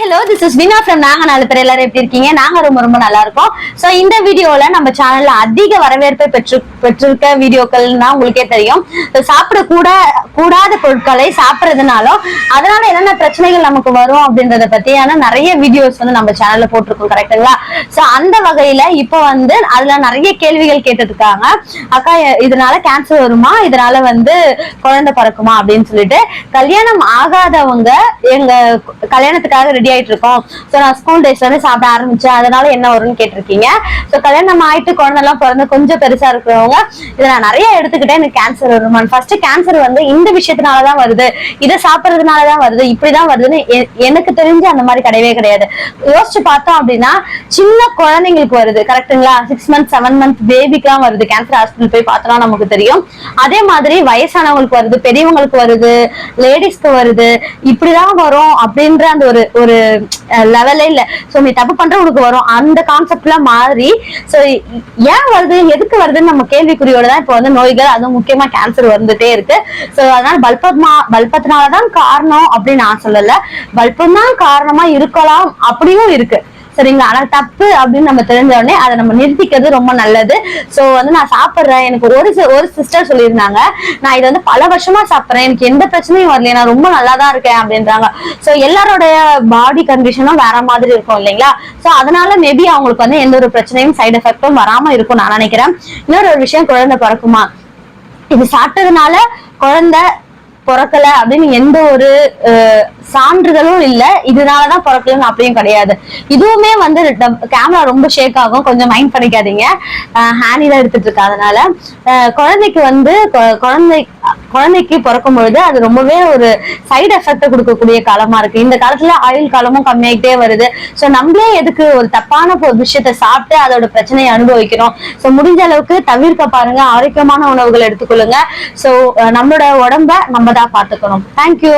Hello this is Veena from நாங்க நாலு பேர் எல்லாரும் எப்படி இருக்கீங்க? நாங்க ரொம்ப ரொம்ப நல்லா இருக்கோம். சோ இந்த வீடியோல நம்ம சேனல்ல அதிக வரவேற்பை பெற்று பெற்றிருக்க வீடியோக்கள்னா உங்களுக்கே தெரியும். சாப்பிட கூட கூடாத பொருட்களை சாப்பிடுறதுனாலும் அதனால என்னென்ன பிரச்சனைகள் நமக்கு வரும் அப்படின்றத பத்தியான நிறைய வீடியோஸ் வந்து நம்ம சேனல்ல போட்டிருக்கோம் கரெக்டுங்களா சோ அந்த வகையில இப்போ வந்து அதுல நிறைய கேள்விகள் கேட்டுருக்காங்க அக்கா இதனால கேன்சர் வருமா? இதனால வந்து குழந்தை பிறக்குமா? அப்படின்னு சொல்லிட்டு கல்யாணம் ஆகாதவங்க எங்க கல்யாணத்துக்காக ரெடி ஆயிட்டு இருக்கோம். சோ நான் ஸ்கூல் டேஸ்ல இருந்து சாப்பிட ஆரம்பிச்சேன். அதனால என்ன வரும்னு கேட்டிருக்கீங்க. சோ கல்யாணம் ஆயிட்டு குழந்தை எல்லாம் பிறந்து கொஞ்சம் பெருசா இருக்கிறவங்க இதை நான் நிறைய எடுத்துக்கிட்டேன். எனக்கு கேன்சர் வருமான் ஃபர்ஸ்ட் கேன்சர் வந்து இந்த விஷயத்தினாலதான் வருது. இதை சாப்பிடுறதுனாலதான் வருது. இப்படிதான் வருதுன்னு எ- எனக்கு தெரிஞ்சு அந்த மாதிரி கிடையவே கிடையாது. யோசிச்சு பார்த்தோம் அப்படின்னா சின்ன குழந்தைங்களுக்கு வருது. கரெக்ட்டுங்களா சிக்ஸ் மந்த் செவன் மந்த் பேபிக்குலாம் வருது. கேன்சர் ஹாஸ்பிட்டல் போய் பார்த்தோம்னா நமக்கு தெரியும். அதே மாதிரி வயசானவங்களுக்கு வருது. பெரியவங்களுக்கு வருது. லேடிஸ்க்கு வருது. இப்படிதான் வரும் அப்படின்ற அந்த ஒரு ஒரு லெவலே இல்ல. சோ நீ தப்பு பண்ற உனக்கு வரும். அந்த கான்செப்ட்ல மாறி சோ ஏன் வருது? எதுக்கு வருதுன்னு நம்ம கேள்விக்குறியோட தான் இப்போ வந்து நோய்கள் அதுவும் முக்கியமா கேன்சர் வந்துட்டே இருக்கு. சோ அதனால பல்பத்மா பல்பத்தினாலதான் காரணம் அப்படின்னு நான் சொல்லல. பல்பம் தான் காரணமா இருக்கலாம் அப்படியும் இருக்கு. சரிங்களா ஆனா தப்பு அப்படின்னு நம்ம தெரிஞ்ச உடனே அதை நம்ம நிறுத்திக்கிறது ரொம்ப நல்லது. சோ வந்து நான் சாப்பிடுறேன். எனக்கு ஒரு ஒரு சிஸ்டர் சொல்லியிருந்தாங்க நான் இதை வந்து பல வருஷமா சாப்பிடுறேன். எனக்கு எந்த பிரச்சனையும் வரல நான் ரொம்ப நல்லா தான் இருக்கேன். அப்படின்றாங்க. சோ எல்லாரோடைய பாடி கண்டிஷனும் வேற மாதிரி இருக்கும் இல்லைங்களா? சோ அதனால மேபி அவங்களுக்கு வந்து எந்த ஒரு பிரச்சனையும் சைடு எஃபெக்டும் வராம இருக்கும் நான் நினைக்கிறேன். இன்னொரு ஒரு விஷயம் குழந்தை பிறக்குமா? இது சாப்பிட்டதுனால குழந்தை பிறக்கல அப்படின்னு எந்த ஒரு சான்றுகளும் இல்ல. இதனாலதான் பிறக்கலன்னு அப்படியும் கிடையாது. இதுவுமே வந்து கேமரா ரொம்ப ஷேக் ஆகும். கொஞ்சம் மைண்ட் பண்ணிக்காதீங்க. ஹேண்டில எடுத்துட்டு இருக்க அதனால. குழந்தைக்கு வந்து குழந்தை குழந்தைக்கு பிறக்கும் பொழுது அது ரொம்பவே ஒரு சைடு எஃபெக்ட் கொடுக்கக்கூடிய காலமா இருக்கு. இந்த காலத்துல ஆயுள் காலமும் கம்மியாயிட்டே வருது. சோ நம்மளே எதுக்கு ஒரு தப்பான ஒரு விஷயத்த சாப்பிட்டு அதோட பிரச்சனையை அனுபவிக்கிறோம். சோ முடிஞ்ச அளவுக்கு தவிர்க்க பாருங்க. ஆரோக்கியமான உணவுகள் எடுத்துக்கொள்ளுங்க. சோ நம்மளோட உடம்ப நம்ம தான் பாத்துக்கணும் தேங்க்யூ